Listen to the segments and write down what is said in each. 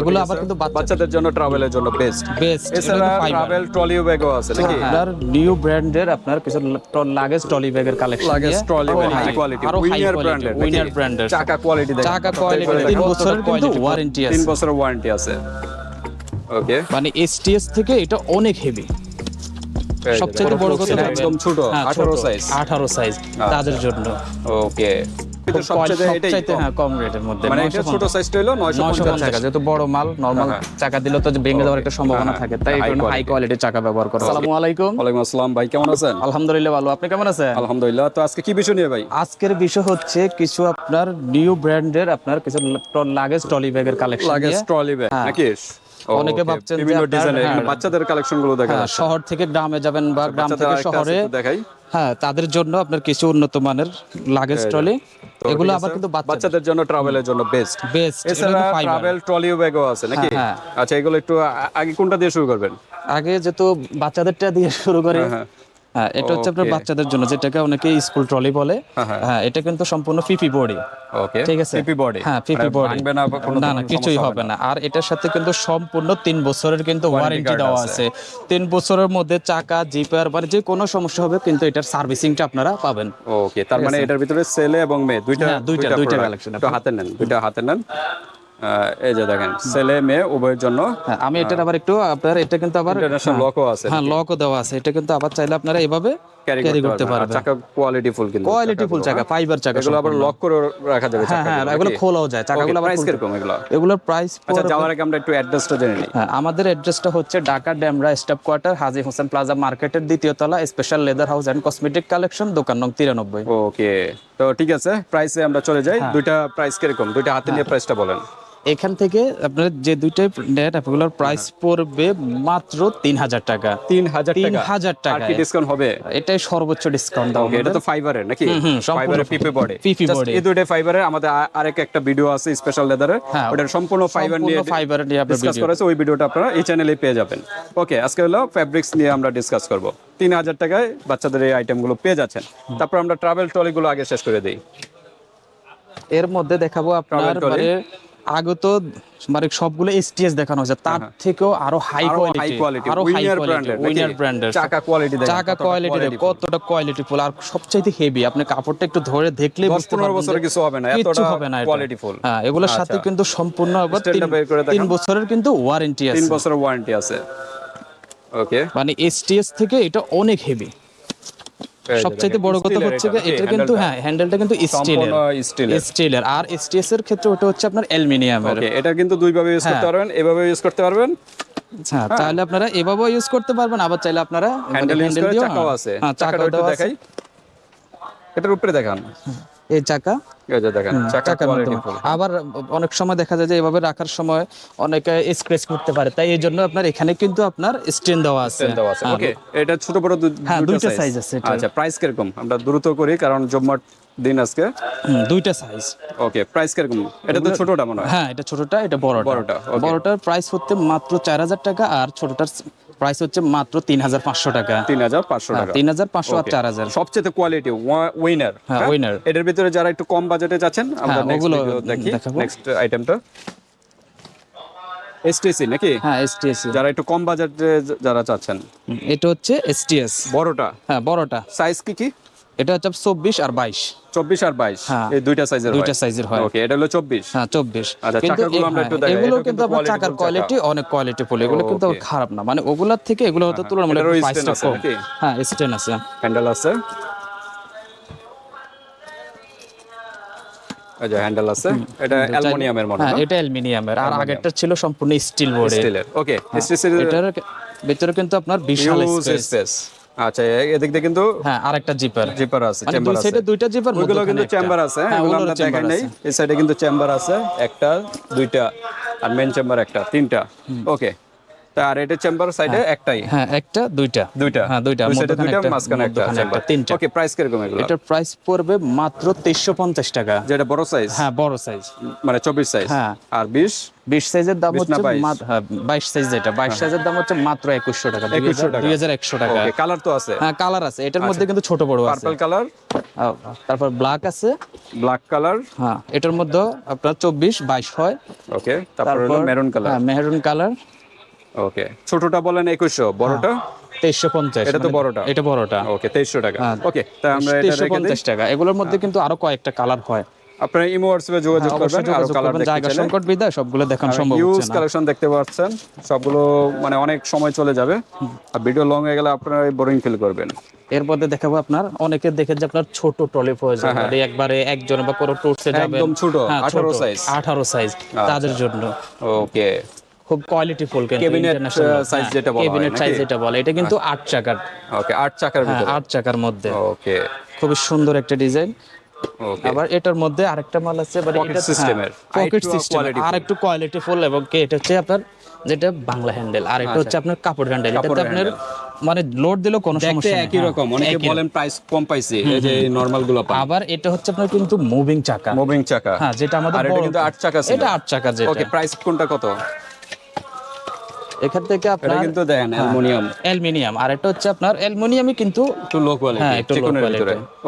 এগুলো আবার? কিন্তু বাচ্চাদের জন্য ট্রাভেলের জন্য বেস্ট বেস্ট এছাড়া ট্রাভেল ট্রলি ব্যাগও আছে নাকি? আপনার নিউ ব্র্যান্ডের আপনার কিছু লাগেজ ট্রলি ব্যাগের collection luggage trolley bag high quality winner ব্র্যান্ডের উইনার ব্র্যান্ডের চাকা কোয়ালিটি দেখেন। চাকা কোয়ালিটি তিন বছরের কিন্তু ওয়ারেন্টি আছে। বছরের ওয়ারেন্টি আছে। ওকে মানে এসটিএস থেকে এটা অনেক হেভি সবচেয়ে বড় কথা একদম ছোট হ্যাঁ, 18 সাইজ 18 সাইজ তাদের জন্য। ওকে সবচেয়ে এটাই সবচাইতে কম। হ্যাঁ কম রেটের মধ্যে। মানে এটা ছোট সাইজটা হলো 950 950 টাকা যেহেতু বড় মাল নরমাল হ্যাঁ। চাকা দিলে তো ভেঙে যাওয়ার একটা সম্ভাবনা হ্যাঁ, থাকে তাই high হাই কোয়ালিটির চাকা ব্যবহার করা আসসালামু আলাইকুম। ওয়ালাইকুম আসসালাম ভাই কেমন আছেন? আলহামদুলিল্লাহ ভালো আপনি কেমন আছেন? আলহামদুলিল্লাহ তো আজকে কি বিষয় নিয়ে ভাই? আজকের বিষয় হচ্ছে কিছু আপনার নিউ ব্র্যান্ডের আপনার কিছু লাগেজ ট্রলি ব্যাগের কালেকশন লাগেজ ট্রলি ব্যাগ হ্যাঁ। নাকি? অনেকে ভাবছেন বিভিন্ন ডিজাইনের হ্যাঁ, বাচ্চাদের কালেকশনগুলো দেখা হ্যাঁ, শহর থেকে গ্রামে যাবেন বা গ্রাম থেকে শহরে দেখাই। হ্যাঁ তাদের জন্য আপনার কিছু উন্নত মানের লাগেজ ট্রলি এগুলো আবার কিন্তু বাচ্চাদের। জন্য ট্রাভেলের জন্য বেস্ট বেস্ট এছাড়া ট্রাভেল ট্রলি ব্যাগও আছে নাকি? হ্যাঁ, আচ্ছা এগুলো একটু আগে কোনটা দিয়ে শুরু করবেন? আগে যেহেতু বাচ্চাদেরটা দিয়ে শুরু করে হ্যাঁ। এটা হচ্ছে আপনার বাচ্চাদের জন্য যেটাকে অনেকে স্কুল ট্রলি বলে। হ্যাঁ, হ্যাঁ। হ্যাঁ এটা কিন্তু সম্পূর্ণ পিপি বডি ওকে ঠিক আছে? পিপি বডি হ্যাঁ পিপি বডি না না কিছুই হবে না। আর এটার সাথে কিন্তু সম্পূর্ণ তিন বছরের কিন্তু ওয়ারেন্টি দেওয়া আছে। তিন বছরের মধ্যে চাকা জিপার মানে যে কোনো সমস্যা হবে কিন্তু এটার সার্ভিসিংটা আপনারা পাবেন। ওকে তার মানে এটার ভিতরে ছেলে এবং মেয়ে দুইটা হ্যাঁ, দুইটা- দুইটা collection একটু হাতে নেন দুইটা হাতে নেন। এই যে দেখেন ছেলে মেয়ে উভয়ের জন্য হ্যাঁ আমি এটার আবার একটু আপনার এটা কিন্তু আবার ইন্টারন্যাশনাল লকও আছে হ্যাঁ লকও দেওয়া আছে। এটা কিন্তু আবার চাইলে আপনারা এভাবে ক্যারি করতে পারবেন। চাকা কোয়ালিটি ফুল কিন্তু কোয়ালিটি ফুল চাকা ফাইবার চাকা হ্যাঁ? এগুলো আবার লক করে রাখা যাবে হ্যাঁ হ্যাঁ এগুলো খোলাও যায় চাকাগুলো আবার প্রাইস কীরকম এগুলো? এগুলোর প্রাইস আচ্ছা যাওয়ার আগে আমরা একটু অ্যাড্রেসটা জেনে নিই। হ্যাঁ আমাদের অ্যাড্রেসটা হচ্ছে Dhaka Demra staff quarter Haji Hossain plaza মার্কেটের দ্বিতীয় তলা special leather house and cosmetic collection দোকান নং তিরানব্বই। ওকে তো ঠিক আছে প্রাইসে আমরা চলে যাই। হ্যাঁ। দুইটা প্রাইস কীরকম? দুইটা হাতে নিয়ে প্রাইসটা বলেন। এখান থেকে আপনার যে দুইটাই এগুলোর প্রাইস পড়বে মাত্র তিন হাজার টাকা। তিন হাজার তিন হাজার টাকা কি ডিসকাউন্ট হবে? এটাই সর্বোচ্চ ডিসকাউন্ট দাও এটা তো ফাইবারের নাকি? ফাইবারের পিপি বডি PP body। এই দুইটা ফাইবারের আমাদের আরেক একটা ভিডিও আছে স্পেশাল লেদারের ওটার সম্পূর্ণ ফাইবার নিয়ে ফাইবার নিয়ে আপনার ডিসকাস করেছে ওই ভিডিওটা আপনারা এই চ্যানেলে পেয়ে যাবেন। ওকে আজকে হলো ফ্যাব্রিক্স নিয়ে আমরা ডিসকাস করব। তিন হাজার টাকায় বাচ্চাদের এই আইটেমগুলো পেয়ে যাচ্ছেন। তারপর আমরা ট্রাভেল ট্রলিগুলো আগে শেষ করে দিই। এর মধ্যে দেখাবো আপনার Trolley? মানে সবগুলো এসটিএস দেখানো হয়েছে। তার থেকেও আরও হাই হ্যাঁ, কোয়ালিটি আরও হাই কোয়ালিটি উইনার ব্র্যান্ডের চাকা কোয়ালিটি চাকা কোয়ালিটি কতটা কোয়ালিটি ফুল আর সবচাইতে হেভি আপনি কাপড়টা একটু ধরে দেখলে বুঝতে পারবেন বছরে যে কিছু হবে না এতটা হবে না কোয়ালিটি ফুল হ্যাঁ এগুলোর সাথে আচ্ছা। কিন্তু সম্পূর্ণ আবার তিন- তিন। বছরের কিন্তু ওয়ারেন্টি তিন আছে। বছরের ওয়ারেন্টি আছে। ওকে মানে এসটিএস থেকে এটা অনেক হেভি সবচাইতে বড় কথা হচ্ছে যে এটা কিন্তু হ্যাঁ হ্যান্ডেলটা কিন্তু স্টিলের স্টিলের আর এসটিএস এর ক্ষেত্রে ওটা হচ্ছে আপনার অ্যালুমিনিয়ামের ওকে এটা কিন্তু দুই ভাবে ইউজ করতে পারবেন। এভাবে ইউজ করতে পারবেন। আচ্ছা তাহলে আপনারা এভাবেও ইউজ করতে পারবেন আবার চাইলে আপনারা হ্যান্ডেল ইউজ করে চাকাও আছে। হ্যাঁ চাকাটা আছে। দেখাই। এটার উপরে দেখান। এই চাকা। আবার অনেক সময় দেখা যায় যে এভাবে রাখার সময় অনেকে স্ক্র্যাচ করতে পারে। তাই এই জন্য আপনার এখানে কিন্তু আপনার স্টেন দেওয়া আছে। হ্যাঁ, ওকে এটা ছোট বড় হ্যাঁ, দুইটা সাইজ আছে আচ্ছা প্রাইস কীরকম? আমরা দ্রুত করি কারণ জম্মার দিন আজকে। দুইটা সাইজ ওকে প্রাইস কীরকম? এটা তো ছোটটা মনে হয়। হ্যাঁ এটা ছোটটা এটা বড়টা। বড়টা, বড়টার প্রাইস হচ্ছে মাত্র চার হাজার টাকা আর ছোটটার প্রাইস হচ্ছে মাত্র তিন হাজার পাঁচশো টাকা। তিন হাজার পাঁচশো টাকা। তিন হাজার পাঁচশো আর চার হাজার। সবচেয়ে কোয়ালিটি উইনার হ্যাঁ, উইনার এটার ভিতরে যারা একটু কম বাজেটে যাচ্ছেন আমরা হ্যাঁ, নেক্সট ওগুলো দেখি। নেক্সট আইটেমটা এসটিএসি নাকি? হ্যাঁ এসটিএসি যারা একটু কম বাজেটে যারা চাচ্ছেন এটা হচ্ছে এসটিএস বড়টা? হ্যাঁ বড়টা। সাইজ কি কি? এটা হচ্ছে চব্বিশ আর বাইশ। চব্বিশ আর বাইশ। হ্যাঁ। এই দুইটা সাইজের দুইটা size-এর হয়। ওকে এটা হলো চব্বিশ। হ্যাঁ চব্বিশ। আচ্ছা, কিন্তু হ্যাঁ, এগুলো কিন্তু আপনার চাকার কোয়ালিটি অনেক কোয়ালিটি ফুল। এগুলো কিন্তু খারাপ না। মানে ওগুলার থেকে এগুলো হয়তো তুলনামূলক প্রাইসটা কম। হ্যাঁ স্টেন আছে। হ্যান্ডেল আছে? এই হ্যান্ডেল আছে। এটা অ্যালুমিনিয়ামের মনে হ্যাঁ এটা অ্যালুমিনিয়ামের। আর আগেরটা ছিল সম্পূর্ণ স্টিল বডি স্টিলের ওকে হ্যাঁ। স্টিলের এটার ভিতরে কিন্তু আপনার বিশাল স্পেস আচ্ছা এদিক দিয়ে কিন্তু হ্যাঁ আরেকটা জিপার। জিপার আছে মানে চেম্বার আছে। সাইডে দুইটা জিপার কিন্তু চেম্বার আছে হ্যাঁ, এগুলো আমরা দেখাই নাই। এই সাইডে কিন্তু চেম্বার আছে একটা দুইটা আর মেন চেম্বার একটা তিনটা। ওকে আর এটা চেম্বার সাইডে একটাই? হ্যাঁ একটা দুইটা। দুইটা? হ্যাঁ দুইটা। সাইডে দুইটা মাঝখানে একটা চেম্বার তিনটা। ওকে প্রাইস এগুলো? এটার প্রাইস পড়বে মাত্র তেইশশো পঞ্চাশ টাকা। যেটা বড় সাইজ হ্যাঁ বড় সাইজ মানে চব্বিশ সাইজ হ্যাঁ। আর বিশ? বিশ সাইজের দাম হচ্ছে 22? হ্যাঁ, বাইশ সাইজ যেটা বাইশ সাইজের দাম হচ্ছে মাত্র একুশশো টাকা 2100 টাকা। ওকে কালার তো আছে। হ্যাঁ কালার আছে। এটার মধ্যে কিন্তু ছোট বড় আছে। পার্পল কালার তারপর ব্ল্যাক আছে। ব্ল্যাক কালার হ্যাঁ এটার মধ্যে আপনার চব্বিশ বাইশ হয়। ওকে তারপর মেরুন কালার হ্যাঁ মেহরুন কালার ওকে ছোটটা বলেন একুশশো বড়টা? তেইশশো পঞ্চাশ এটা তো বড়টা। এটা বড়টা। ওকে তেইশশো টাকা। ওকে তা আমরা তেইশশো পঞ্চাশ টাকা। এগুলোর মধ্যে কিন্তু আরও কয়েকটা কালার হয়। আপনারা ইমো হোয়াটসঅ্যাপে যোগাযোগ করবেন আর কালার দেখতে জায়গা সংকট বিদায় সবগুলো দেখানো সম্ভব হচ্ছে না। কালেকশন দেখতে পাচ্ছেন। সবগুলো মানে অনেক সময় চলে যাবে। আর ভিডিও লং হয়ে গেলে আপনারা বোরিং ফিল করবেন। এর মধ্যে দেখাবো আপনার অনেকে দেখেন যে আপনার ছোট ট্রলি প্রয়োজন। মানে একবারে একজন বা কোনো টুরসে যাবেন। একদম ছোট, 18 সাইজ আঠারো সাইজ তাদের জন্য। ওকে খুব কোয়ালিটি ফুল international। uh, হ্যাঁ, যেটা বলা হয় যেটা বলে। এটা কিন্তু আট চাকার। ওকে আট চাকার হ্যাঁ ভিতরে। আট চাকার মধ্যে। ওকে খুবই সুন্দর একটা ডিজাইন আবার এটার মধ্যে আরেকটা মাল আছে মানে এটা এর। পকেট সিস্টেম আর একটু কোয়ালিটি ফুল এবং কি এটা হচ্ছে আপনার যেটা বাংলা হ্যান্ডেল আর এটা হচ্ছে আপনার কাপড় হ্যান্ডেল আচ্ছা। এটাতে আপনার মানে লোড দিলেও কোনো সমস্যা নেই। একই হ্যাঁ, রকম। অনেকে বলেন প্রাইস কম পাইছি। এই যে নরমালগুলো পান। আবার এটা হচ্ছে আপনার কিন্তু মুভিং চাকা। মুভিং চাকা। হ্যাঁ যেটা আমাদের আর এটা কিন্তু আট চাকা ছিল। এটা আট চাকা যেটা। ওকে প্রাইস কোনটা কত? এখান থেকে আপনার কিন্তু দেন অ্যালুমিনিয়াম। অ্যালুমিনিয়াম আর এটা হচ্ছে আপনার অ্যালুমিনিয়ামই কিন্তু একটু লো কোয়ালিটি হ্যাঁ, একটু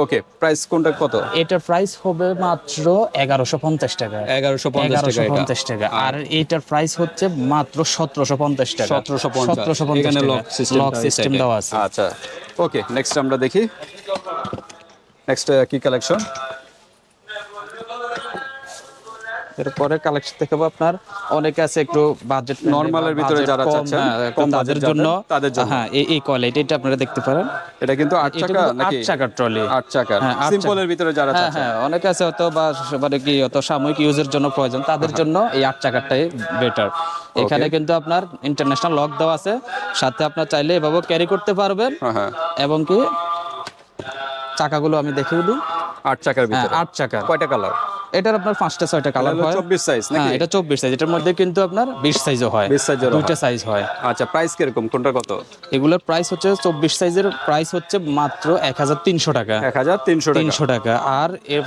ওকে প্রাইস কোনটা কত? এটার প্রাইস হবে মাত্র এগারোশো পঞ্চাশ টাকা। এগারোশো পঞ্চাশ টাকা আর এটার প্রাইস হচ্ছে মাত্র সতেরোশো পঞ্চাশ টাকা। সতেরোশো পঞ্চাশ। সতেরোশো পঞ্চাশ এখানে লক লক সিস্টেম সিস্টেম দেওয়া আছে। আচ্ছা। ওকে নেক্সট আমরা দেখি। নেক্সট কি কালেকশন এরপরে কালেকশন থেকে আপনার। অনেকে আছে একটু বাজেট নরমালের ভিতরে যারা চাচ্ছেন, কম তাদের জন্য। তাদের জন্য। হ্যাঁ এই এই কোয়ালিটি এটা আপনারা দেখতে পারেন। এটা কিন্তু আট এটা চাকা কিন্তু আট নাকি চাকার ট্রলি আট চাকা হ্যাঁ, সিম্পলের ভিতরে যারা হ্যাঁ চাচ্ছেন। হ্যাঁ অনেকে আছে হয়তো বা মানে কি অত সাময়িক ইউজের জন্য প্রয়োজন তাদের জন্য এই আট চাকারটাই বেটার এখানে কিন্তু আপনার ইন্টারন্যাশনাল লক দেওয়া আছে সাথে আপনার চাইলে এভাবে ক্যারি করতে পারবেন। হ্যাঁ হ্যাঁ। এবং কি চাকাগুলো আমি দেখিয়ে দিই। আট চাকার হ্যাঁ ভিতরে। আট চাকা কয়টা কালার এটার আপনার পাঁচটা ছয়টা কালার হয়। চব্বিশ সাইজ হ্যাঁ এটা চব্বিশ সাইজ এটার মধ্যে কিন্তু আপনার বিশ সাইজও হয়। 20 size এরও দুইটা সাইজ হয়। আচ্ছা প্রাইস কীরকম? কোনটা কত? এগুলোর প্রাইস হচ্ছে চব্বিশ সাইজের প্রাইস হচ্ছে মাত্র এক হাজার তিনশো টাকা। এক হাজার তিনশো টাকা। তিনশো টাকা। আর এর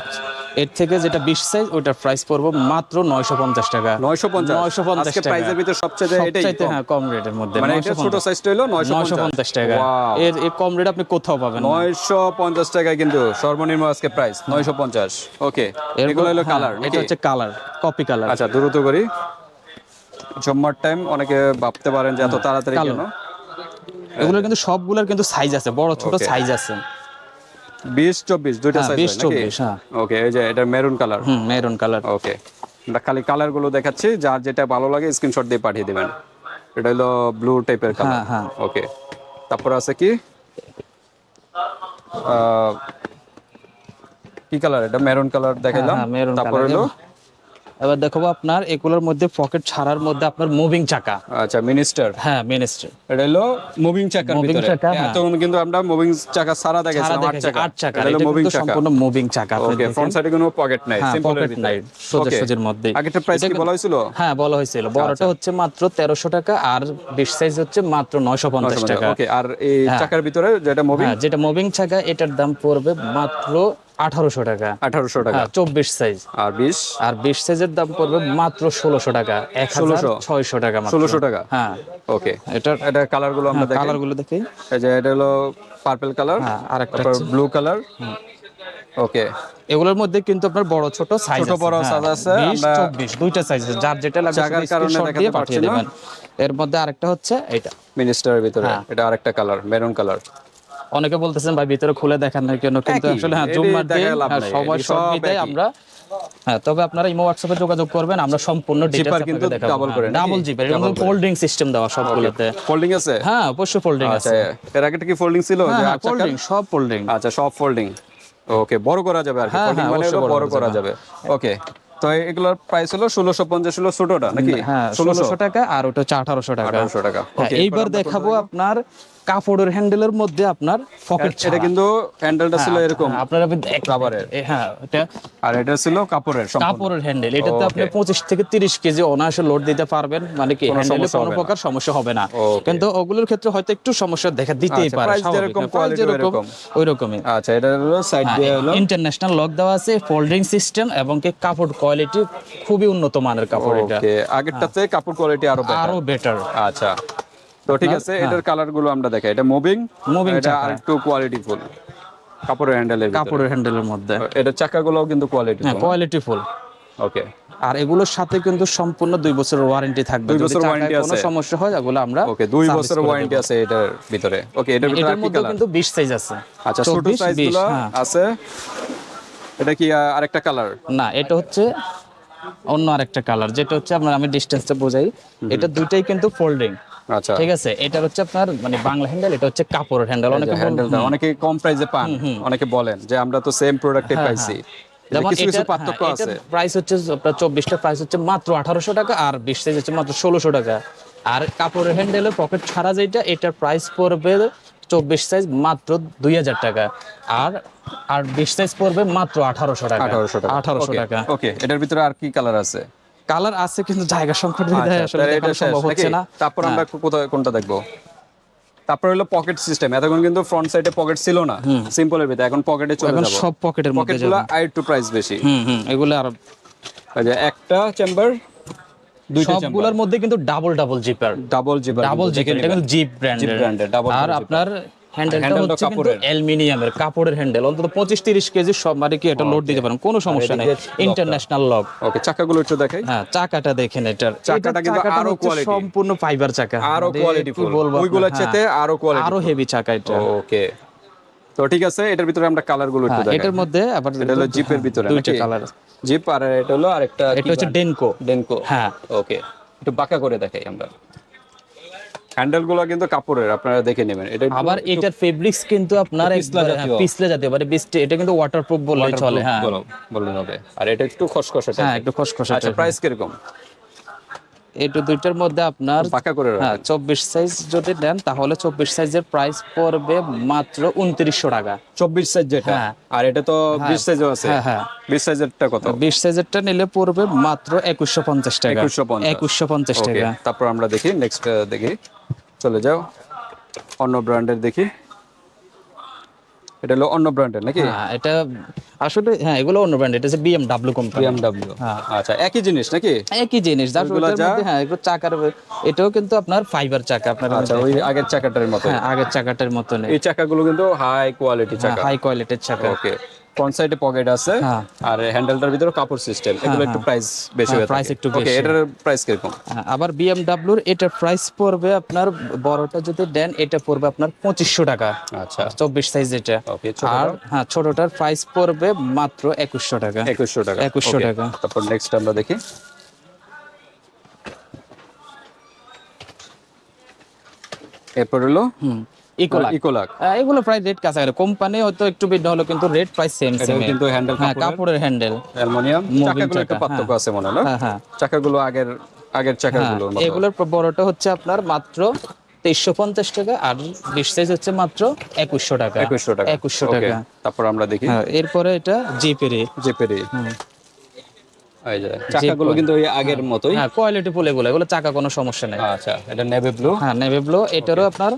এর থেকে যেটা বিশ সাইজ ওইটার প্রাইস পড়ব মাত্র নয়শো পঞ্চাশ টাকা। নয়শো পঞ্চাশ। নয়শো পঞ্চাশ প্রাইসের ভিতরে সবচেয়ে এটাই হ্যাঁ কম রেটের মধ্যে। মানে ছোট সাইজটা হলো নয়শো পঞ্চাশ। টাকা। এর এর কম রেট আপনি কোথাও পাবেন নয়শো পঞ্চাশ টাকায় কিন্তু সর্বনিম্ন আজকে প্রাইস নয়শো পঞ্চাশ। ওকে এগুলো হলো হ্যাঁ, কালার এটা হচ্ছে কালার কপি কালার আচ্ছা দ্রুত করি। জম্মার টাইম অনেকে ভাবতে পারেন যে এত তাড়াতাড়ি কেন? এগুলোর কিন্তু সবগুলোর কিন্তু সাইজ আছে বড় ছোট সাইজ আছে। বিশ চব্বিশ দুইটা হ্যাঁ, সাইজ 20, 24, হ্যাঁ। ওকে এই যে এটা maroon colour hmm maroon colour okay আমরা খালি কালারগুলো দেখাচ্ছি যার যেটা ভালো লাগে স্ক্রিনশট দিয়ে পাঠিয়ে দিবেন। এটা হলো ব্লু টাইপের কালার হ্যাঁ, হ্যাঁ। ওকে তারপর আছে কি? আহ, কি কালার এটা মেরুন কালার দেখাইলাম। হ্যাঁ, maroon তারপর হলো এবার দেখাবো আপনার এগুলোর মধ্যে পকেট ছাড়ার মধ্যে আপনার মুভিং চাকা। আচ্ছা মিনিস্টার হ্যাঁ মিনিস্ট্রি এটা হলো মুভিং Moving ভিতরে। চাকা, হ্যাঁ। কিন্তু আমরা মুভিং চাকা সারা দেখাইছিলাম আট চাকা। আট চাকা। এটা হলো মুভিং চাকা। সম্পূর্ণ মুভিং চাকা ওকে ফ্রন্ট সাইডে কোনো পকেট নাই হ্যাঁ সিম্পলের পকেট নাই সোজা. সোজার মধ্যে। আগেরটা প্রাইস কি বলা হয়েছিল? হ্যাঁ বলা হয়েছিল। বড়টা হচ্ছে মাত্র তেরোশো টাকা আর বিশ সাইজ হচ্ছে মাত্র নয়শো পঞ্চাশ টাকা। ওকে আর এই চাকার ভিতরে যেটা মুভিং হ্যাঁ যেটা মুভিং চাকা এটার দাম পড়বে মাত্র আঠারোশো টাকা। আঠারোশো টাকা। হ্যাঁ চব্বিশ সাইজ আর বিশ? আর বিশ সাইজের দাম পড়বে মাত্র ষোলোশো টাকা। এক হাজার 1600 ছয়শো টাকা ষোলোশো টাকা? হ্যাঁ। ওকে। এটার এটা কালারগুলো আমরা কালারগুলো দেখি। এই যে এটা হলো পার্পল কালার হ্যাঁ আর একটা ব্লু কালার ওকে। এগুলোর মধ্যে কিন্তু আপনার বড় ছোট সাইজ ছোট বড় size আছে, আমরা- চব্বিশ দুইটা সাইজ আছে। যার যেটা লাগবে জায়গার কারণে দেখাতে পাঠিয়ে। দেবেন। এর মধ্যে আরেকটা হচ্ছে এটা মিনিস্টারের ভিতরে। হ্যাঁ। এটা আরেকটা কালার মেরুন কালার অনেকে বলতেছেন ভাই ভিতরে খুলে দেখান না কেন? কিন্তু আসলে হ্যাঁ এটি জুম মারতে দেখায় লাভ নাই, সবার এটি সব মিটাই আমরা হ্যাঁ তবে আপনারা ইমো হোয়াটসঅ্যাপে যোগাযোগ করবেন আমরা সম্পূর্ণ কিন্তু double করে ডাবল জিপার এর মধ্যে ফোল্ডিং সিস্টেম দেওয়া সবগুলোতে। ফোল্ডিং আছে? হ্যাঁ অবশ্যই ফোল্ডিং আচ্ছা আছে। এর আগে কি ফোল্ডিং ছিল? যে হ্যাঁ ফোল্ডিং সব ফোল্ডিং আচ্ছা সব ফোল্ডিং ওকে বড় করা যাবে আর কি। হ্যাঁ, ফোল্ডিং হ্যাঁ, মানে বড় করা যাবে। ওকে তো এগুলোর প্রাইস হলো ষোলোশো পঞ্চাশ হলো ছোটটা নাকি? হ্যাঁ ষোলোশো। টাকা আর ওটা হচ্ছে আঠারোশো টাকা। আঠারোশো টাকা। হ্যাঁ, এইবার দেখাবো আপনার কাপড়ের হ্যান্ডেলের মধ্যে আপনার পকেট এটা কিন্তু হ্যান্ডেলটা ছিল এরকম। আপনারা রাবারের। হ্যাঁ এটা আর এটা ছিল কাপড়ের কাপড়ের হ্যান্ডেল এটাতে আপনি Okay. পঁচিশ থেকে তিরিশ কেজি অনায়াসে লোড দিতে পারবেন। মানে কি হ্যান্ডেলে কোনো প্রকার সমস্যা হবে না। কিন্তু ওগুলোর ক্ষেত্রে হয়তো একটু সমস্যা দেখা দিতেই আচ্ছা, পারে। যেরকম, হ্যাঁ, price quality যেরকম এরকম। ওই রকমই আচ্ছা এটা হলো সাইড দিয়ে হলো। ইন্টারন্যাশনাল লক দেওয়া আছে ফোল্ডিং সিস্টেম এবং কি কাপড় কোয়ালিটি খুবই উন্নত মানের কাপড় এটা। ওকে আগেরটাতে কাপড় কোয়ালিটি আরও better। আরও বেটার আচ্ছা। তো ঠিক আছে এটার কালারগুলো আমরা দেখাই। এটা মুভিং Moving এটা চাকা। আরেকটু কোয়ালিটি ফুল কাপড়ের হ্যান্ডেলের কাপড়ের হ্যান্ডেলের মধ্যে। এটা চাকাগুলোও কিন্তু কোয়ালিটি হ্যাঁ কোয়ালিটি ফুল ওকে আর এগুলোর সাথে কিন্তু সম্পূর্ণ দুই বছরের ওয়ারেন্টি থাকবে। দুই বছরের চাকায় warranty কোনো সমস্যা হয় এগুলো আমরা ওকে দুই বছরের ওয়ারেন্টি আছে এটার ভিতরে। ওকে এটার ভিতরে এটার মধ্যে কিন্তু 20 সাইজ আছে। আচ্ছা ছোট 24, সাইজগুলো হ্যাঁ। আছে। এটা কি আরেকটা কালার না এটা হচ্ছে অন্য আরেকটা কালার যেটা হচ্ছে আপনার আমি ডিসটেন্সটা বোঝাই। এটা দুইটাই কিন্তু ফোল্ডিং আচ্ছা। ঠিক আছে এটা হচ্ছে আপনার মানে বাংলা হ্যান্ডেল এটা হচ্ছে কাপড়ের হ্যান্ডেল অনেকে হ্যান্ডেলটা অনেকে কম প্রাইসে পান। অনেকে বলেন যে আমরা তো সেম প্রোডাক্টে পাইছি। যেমন হ্যাঁ, আছে। এটার প্রাইস হচ্ছে আপনার চব্বিশটা প্রাইস হচ্ছে মাত্র আঠারোশো টাকা আর বিশ সাইজ হচ্ছে মাত্র ষোলোশো টাকা। আর কাপড়ের হ্যান্ডেলের পকেট ছাড়া যেটা এটার প্রাইস পড়বে চব্বিশ সাইজ মাত্র দুই হাজার টাকা। আর আর বিশ সাইজ পড়বে মাত্র আঠারোশো টাকা। আঠারোশো টাকা। আঠারোশো টাকা। ওকে এটার ভিতরে আর কি কালার আছে? কালার আছে কিন্তু জায়গা সংকট আচ্ছা, আসলে এটা সম্ভব হচ্ছে না। তারপর আমরা কোথায় কোনটা দেখব? তারপর হলো পকেট সিস্টেম এতক্ষণ কিন্তু ফ্রন্ট সাইডে পকেট ছিল না। সিম্পলের ভিতরে এখন পকেটে চলে এখন যাব। সব পকেটের মধ্যে পকেটগুলো আর একটু প্রাইস বেশি। হুম হুম এগুলো আর যে একটা চেম্বার সবগুলোর মধ্যে কিন্তু double double zipper double zipper double zip এটা কিন্তু জিপ ব্র্যান্ডের আর আপনার হ্যান্ডেলটা হচ্ছে কিন্তু। অ্যালুমিনিয়ামের কাপড়ের হ্যান্ডেল অন্তত পঁচিশ তিরিশ কেজি সব মানে কি এটা লোড দিতে পারেন কোনো সমস্যা নেই। ইন্টারন্যাশনাল লক ওকে চাকাগুলো একটু দেখাই। হ্যাঁ চাকাটা দেখেন এটার। চাকাটা কিন্তু আরও quality। সম্পূর্ণ ফাইবার চাকা। আরও কোয়ালিটি ওইগুলোর হ্যাঁ, আরও কোয়ালিটি আরও হেভি চাকা এটা। ওকে তো ঠিক আছে এটার ভিতরে আমরা কালারগুলো একটু হ্যাঁ, দেখাই। এটার মধ্যে আবার এটা হলো জিপের ভিতরে দুইটা কালার জিপ আর এটা হলো আরেকটা এটা হচ্ছে ডেনকো ডেনকো হ্যাঁ। ওকে একটু বাঁকা করে দেখাই আমরা। হ্যান্ডেলগুলো কিন্তু কাপড়ের আপনারা দেখে নেবেন। এটা আবার এটার ফেব্রিক্স কিন্তু আপনার পিছলা। হ্যাঁ, মানে বৃষ্টি এটা কিন্তু ওয়াটারপ্রুফ চলে হ্যাঁ। বলো- হবে। আর এটা একটু খসখসে হ্যাঁ একটু খসখসে আচ্ছা প্রাইস কীরকম? এটা দুইটার মধ্যে আপনার বাঁকা করে হ্যাঁ চব্বিশ সাইজ যদি নেন তাহলে চব্বিশ সাইজের প্রাইস পড়বে মাত্র উনত্রিশশো টাকা। চব্বিশ সাইজ যেটা? হ্যাঁ। আর এটা তো বিশ সাইজও আছে। হ্যাঁ, হ্যাঁ। বিশ সাইজেরটা কত? বিশ সাইজেরটা নিলে পড়বে মাত্র একুশশো পঞ্চাশ টাকা। 2150 একুশশো পঞ্চাশ টাকা। তারপর আমরা দেখি নেক্সট দেখি। চলে যাও। অন্য ব্র্যান্ডের দেখি। এটা হলো অন্য ব্র্যান্ডের নাকি? হ্যাঁ এটা আসলে হ্যাঁ এগুলো অন্য ব্র্যান্ড এটা হচ্ছে বিএমডাব্লিউ কোম্পানি বিএমডব্লিউ হ্যাঁ। আচ্ছা একই জিনিস নাকি? একই জিনিস যার মধ্যে হ্যাঁ এগুলো চাকার এটাও কিন্তু আপনার ফাইবার চাকা আপনার আচ্ছা ওই আগের চাকাটার মতো হ্যাঁ আগের চাকাটার মতো এই চাকাগুলো কিন্তু হাই কোয়ালিটি চাকা। হাই কোয়ালিটির চাকা। ওকে ফ্রন্ট সাইডে পকেট আছে হ্যাঁ। আর হ্যান্ডেলটার ভিতরে কাপড় সিস্টেম এগুলো একটু প্রাইস বেশি হ্যাঁ, হয়ে price একটু বেশি। এটার প্রাইস কীরকম? হ্যাঁ, আবার বিএমডাব্লিউর এটার প্রাইস পড়বে আপনার বড়টা যদি দেন এটা পড়বে আপনার পঁচিশশো টাকা। আচ্ছা। চব্বিশ সাইজ এটা। আর হ্যাঁ ছোটটার প্রাইস পড়বে মাত্র একুশশো টাকা। একুশশো টাকা। 2100 টাকা। তারপর নেক্সট আমরা দেখি। এরপর হলো হুম। ইকোলাক ইকোলাক এগুলো প্রায় রেট কাছাকাছি। কোম্পানি হয়তো একটু ভিন্ন হলো কিন্তু রেট প্রায় সেম সেম কিন্তু হ্যান্ডেল হ্যাঁ কাপড়ের। Handle aluminium. চাকাগুলো একটু চাকা, পার্থক্য আছে মনে হয় হ্যাঁ হ্যাঁ। চাকাগুলো আগের আগের হ্যাঁ চাকাগুলো এগুলোর বড়টা হচ্ছে আপনার মাত্র তেইশশো পঞ্চাশ টাকা আর বিশ সাইজ হচ্ছে মাত্র একুশশো টাকা। একুশশো টাকা। একুশশো টাকা। তারপর আমরা দেখি। হ্যাঁ এরপরে এটা জেপেরি চাকাগুলো কিন্তু ওই আগের মতোই। হ্যাঁ কোয়ালিটি ফুল এগুলো এগুলো চাকা কোনো সমস্যা নেই। আচ্ছা এটা নেভি ব্লু হ্যাঁ নেভি ব্লু এটারও আপনার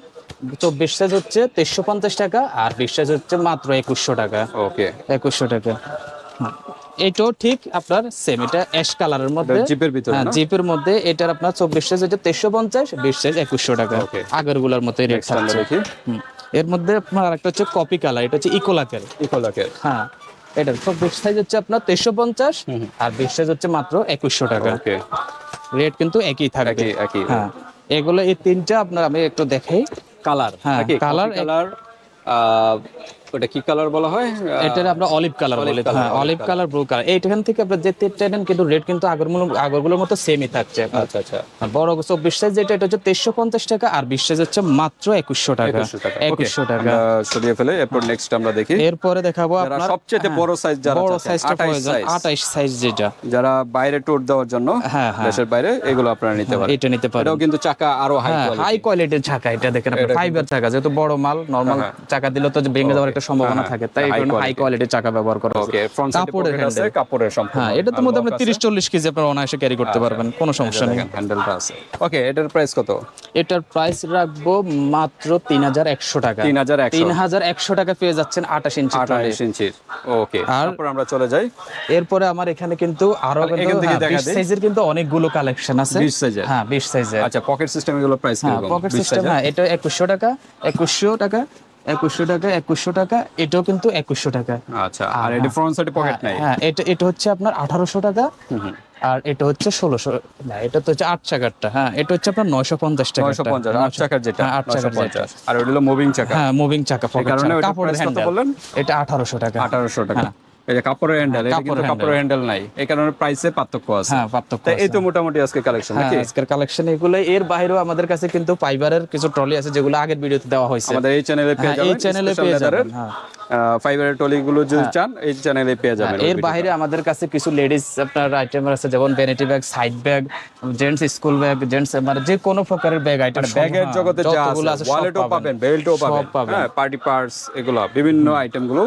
চব্বিশ সাইজ হচ্ছে তেইশশো পঞ্চাশ টাকা আর বিশ সাইজ হচ্ছে মাত্র একুশশো টাকা। ওকে। একুশশো টাকা। হ্যাঁ। এটাও ঠিক আপনার সেম এটা অ্যাশ কালারের মধ্যে। জিপের ভিতরে হ্যাঁ জিপের মধ্যে এটার আপনার চব্বিশ সাইজ তেইশশো পঞ্চাশ বিশ সাইজ একুশশো টাকা। আগেরগুলার মতোই রেট থাকছে। এর মধ্যে আপনার আরেকটা হচ্ছে কপি কালার এটা হচ্ছে ইকোলাকের ইকোলাকের হ্যাঁ এটার চব্বিশ সাইজ হচ্ছে আপনার তেইশশো পঞ্চাশ আর বিশ সাইজ হচ্ছে মাত্র একুশশো টাকা। রেট কিন্তু একই একই। হ্যাঁ। এগুলো এই তিনটা আপনার আমি একটু দেখাই। কালার হ্যাঁ, কালার কালার ওটা কি কালার বলা হয়? এটা আমরা অলিভ কালার বলি হ্যাঁ অলিভ কালার ব্লু কালার এইখান থেকে আপনার যে নেন কিন্তু রেট কিন্তু আগের আগরগুলোর মতো সেমই থাকছে আচ্ছা আচ্ছা। বড় চব্বিশ সাইজ যেটা এটা হচ্ছে তেইশশো পঞ্চাশ টাকা আর বিশ সাইজ হচ্ছে মাত্র একুশশো টাকা। একুশশো টাকা। সরিয়ে ফেলে এরপর নেক্সট আমরা দেখি। এরপরে দেখাবো যারা আপনার সবচেয়ে বড় সাইজ যারা বড় চাচ্ছেন, সাইজটা প্রয়োজন আঠাইশ সাইজ যেটা। যারা বাইরে ট্যুর দেওয়ার জন্য হ্যাঁ, হ্যাঁ। দেশের বাইরে এগুলো আপনারা নিতে পারেন। এটা নিতে পারেন। এটাও কিন্তু চাকা আরও হাই হ্যাঁ হাই কোয়ালিটির চাকা এটা দেখেন ফাইবার চাকা যেহেতু বড় মাল নরমাল চাকা দিলে তো ভেঙে যাওয়ার একটা সম্ভাবনা থাকে তাই এই হ্যাঁ, কারণে হাই কোয়ালিটির চাকা ব্যবহার করা ওকে ফ্রন্ট কাপড়ের হ্যান্ডেল কাপড়ের সম্পূর্ণ। হ্যাঁ এটা তো আপনি তিরিশ চল্লিশ কেজি আপনার অনায়াসে ক্যারি করতে পারবেন কোনো সমস্যা নেই। হ্যান্ডেলটা আছে। ওকে এটার প্রাইস কত? এটার প্রাইস রাখব মাত্র তিন হাজার একশো টাকা। 3100 তিন হাজার একশো টাকা পেয়ে যাচ্ছেন আঠাশ ইঞ্চি ট্রলি। আঠাইশ ইঞ্চির ওকে তারপর আমরা চলে যাই। এরপরে আমার এখানে কিন্তু আরও দিই। সাইজের কিন্তু অনেকগুলো কালেকশন আছে। 20 size এর? হ্যাঁ বিশ সাইজের আচ্ছা পকেট সিস্টেম এগুলো প্রাইস হ্যাঁ কীরকম? পকেট সিস্টেম হ্যাঁ এটা একুশশো টাকা একুশশো টাকা একুশশো টাকা একুশশো টাকা এটাও কিন্তু একুশশো টাকা। আচ্ছা আর এটা ফ্রন্ট সাইডে পকেট নাই? হ্যাঁ এটা এটা হচ্ছে আপনার আঠারোশো টাকা আর এটা হচ্ছে ষোলোশো না এটা তো হচ্ছে আট চাকারটা হ্যাঁ এটা হচ্ছে আপনার নয়শো পঞ্চাশ টাকা 950 আট চাকার যেটা হ্যাঁ, আট চাকার পঞ্চাশ। আর ওটা হলো মুভিং চাকা। হ্যাঁ মুভিং চাকা কারণে কাপড়ের হ্যান্ডেল বললেন? এটা আঠারোশো টাকা। 1800 টাকা। এই যে কাপড়ের হ্যান্ডেল এটা কিন্তু কাপড়ের হ্যান্ডেল নাই। এই কারণে প্রাইসে পার্থক্য আছে। হ্যাঁ পার্থক্য এই তো মোটামুটি আজকে কালেকশন হ্যাঁ নাকি? আজকের কালেকশন এগুলো এর বাইরেও আমাদের কাছে কিন্তু ফাইবারের কিছু ট্রলি আছে যেগুলো আগের ভিডিওতে দেওয়া হয়েছে। আমাদের এই চ্যানেলে পেয়ে যাবেন এই চ্যানেলে পেয়ে যাবেন, হ্যাঁ। ফাইবারের টলিগুলো যদি চান এই চ্যানেলে পেয়ে যাবেন এর বাইরে আমাদের কাছে কিছু লেডিস আপনার আইটেম আছে যেমন vanity bag side bag gents school bag gents মানে যে কোনো প্রকারের ব্যাগ আইটেম ব্যাগের জগতে যা আছে ওয়ালেটও পাবেন। বেল্টও পাবেন হ্যাঁ পার্টি পার্টস এগুলো বিভিন্ন আইটেমগুলো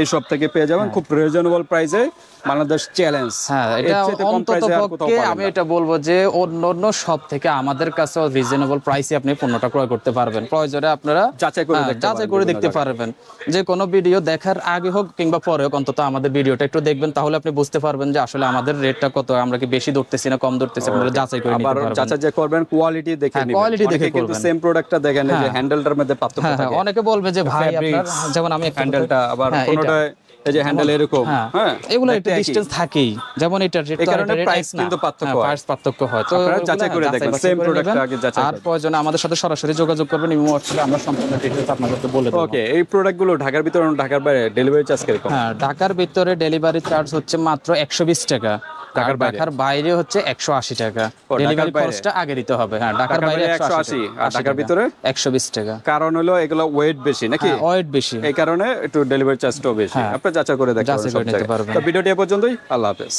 এই সব থেকে পেয়ে যাবেন খুব রিজনেবল প্রাইসে বাংলাদেশ চ্যালেঞ্জ হ্যাঁ এটা অন্তত পক্ষে আমি এটা বলব যে অন্য অন্য সব থেকে আমাদের কাছে রিজনেবল প্রাইসে আপনি পণ্যটা ক্রয় করতে পারবেন। প্রয়োজনে আপনারা যাচাই করে হ্যাঁ, দেখতে যাচাই পারবেন করে দেখতে পারবেন। যে কোনো ভিডিও দেখার আগে হোক কিংবা পরে হোক অন্তত আমাদের ভিডিওটা একটু দেখবেন তাহলে আপনি বুঝতে পারবেন যে আসলে আমাদের রেটটা কত আমরা কি বেশি ধরতেছি না কম ধরতেছি আপনারা যাচাই করে নিতে আবার যাচাই যে করবেন কোয়ালিটি দেখে হ্যাঁ, নিবেন। quality দেখে অনেকে কিন্তু সেম প্রোডাক্টটা দেখেন যে হ্যান্ডেলটার মধ্যে পার্থক্য হ্যাঁ থাকে। অনেকে বলবে যে ভাই আপনার যেমন আমি হ্যান্ডেলটা আবার। কোনোটায় এই যে হ্যান্ডেল এরকম। হ্যাঁ। হ্যাঁ। এগুলো একটা ডিসটেন্স থাকেই। যেমন এটা এই কারণে price কিন্তু পার্থক্য হয়। প্রাইস পার্থক্য হয়। তো আপনারা যাচাই করে দেখবেন, product নেবেন। আগে যাচাই আর। প্রয়োজনে আমাদের সাথে সরাসরি যোগাযোগ করবেন ইমো হোয়াটসঅ্যাপে। আমরা সম্পূর্ণ ডিটেইলস আপনাদেরকে বলে দেবো। ওকে এই প্রোডাক্টগুলো ঢাকার ভিতরে ঢাকার বাইরে ডেলিভারি চার্জ কীরকম? হ্যাঁ ঢাকার ভিতরে ডেলিভারি চার্জ হচ্ছে মাত্র একশো বিশ টাকা। ঢাকার বাইরে? ঢাকার বাইরে হচ্ছে একশো আশি টাকা। ডেলিভারি? খরচটা আগে দিতে হবে। হ্যাঁ ঢাকার বাইরে বাইরে একশো 180, আর ঢাকার ভিতরে? একশো বিশ টাকা। কারণ হলো এগুলো ওয়েট বেশি নাকি? ওয়েট বেশি। এই কারণে একটু ডেলিভারি চার্জটাও বেশি। হ্যাঁ। যাচাই করে দেখতে। পারবেন। তো ভিডিওটি এ পর্যন্তই আল্লাহ হাফেজ